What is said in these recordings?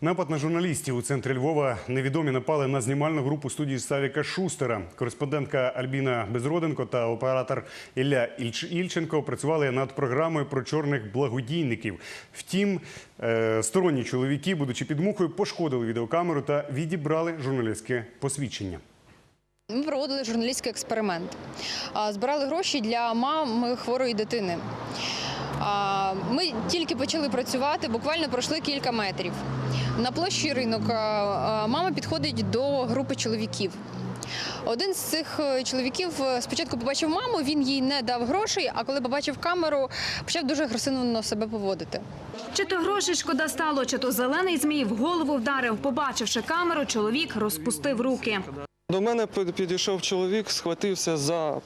Напад на журналістів у центрі Львова невідомі напали на знімальну групу студії Савіка Шустера. Кореспондентка Альбіна Безроденко та оператор Ілля Ільч- Ільченко працювали над програмою про чорних благодійників. Втім, е, сторонні чоловіки, будучи під мухою, пошкодили відеокамеру та відібрали журналістське посвідчення. Ми проводили журналістський експеримент. Збирали гроші для мами хворої дитини. Ми тільки почали працювати, буквально пройшли кілька метрів. На площі ринок мама підходить до групи чоловіків. Один з цих е, чоловіків е, спочатку побачив маму, він їй не дав грошей, а коли побачив камеру, почав дуже агресивно себе поводити. Чи то грошей шкода стало, чи то зелений змій в голову вдарив. Побачивши камеру, чоловік розпустив руки. До мене під- підійшов чоловік, схватився за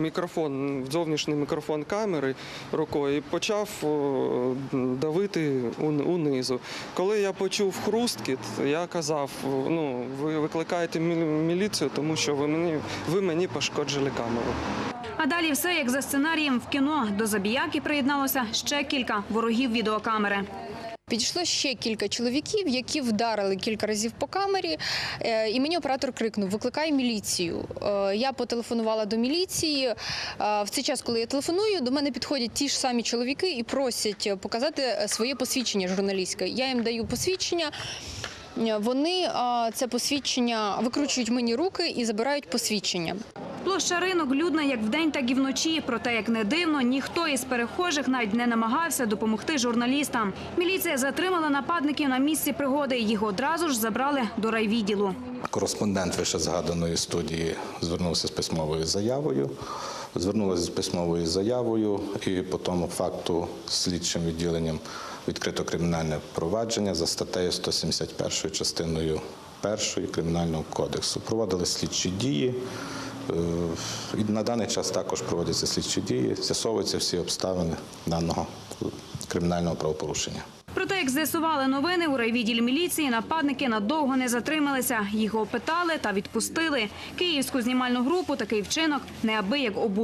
мікрофон, зовнішній мікрофон камери рукою і почав давити унизу. Коли я почув хрусткіт, я казав: ну, ви викликаєте мі- міліцію, тому що ви мені, ви мені пошкоджили камеру. А далі все як за сценарієм в кіно. До забіяки приєдналося ще кілька ворогів відеокамери. Підійшло ще кілька чоловіків, які вдарили кілька разів по камері, е, і мені оператор крикнув: Викликай міліцію. Е, Я потелефонувала до міліції. Е, В цей час, коли я телефоную, до мене підходять ті ж самі чоловіки і просять показати своє посвідчення журналістське. Я їм даю посвідчення. Вони це посвідчення викручують мені руки і забирають посвідчення. Площа ринок людна як вдень, так і вночі. Проте, як не дивно, ніхто із перехожих навіть не намагався допомогти журналістам. Міліція затримала нападників на місці пригоди. Їх одразу ж забрали до райвідділу. Кореспондент вище згаданої студії звернувся з письмовою заявою. Звернулася з письмовою заявою, і по тому факту слідчим відділенням відкрито кримінальне провадження за статтею 171 частиною 1 Кримінального кодексу. Проводили слідчі дії. Е, на даний час також проводяться слідчі дії, з'ясовуються всі обставини даного кримінального правопорушення. Проте, як з'ясували новини, у райвідділі міліції нападники надовго не затрималися. Їх опитали та відпустили. Київську знімальну групу такий вчинок неабияк обурив.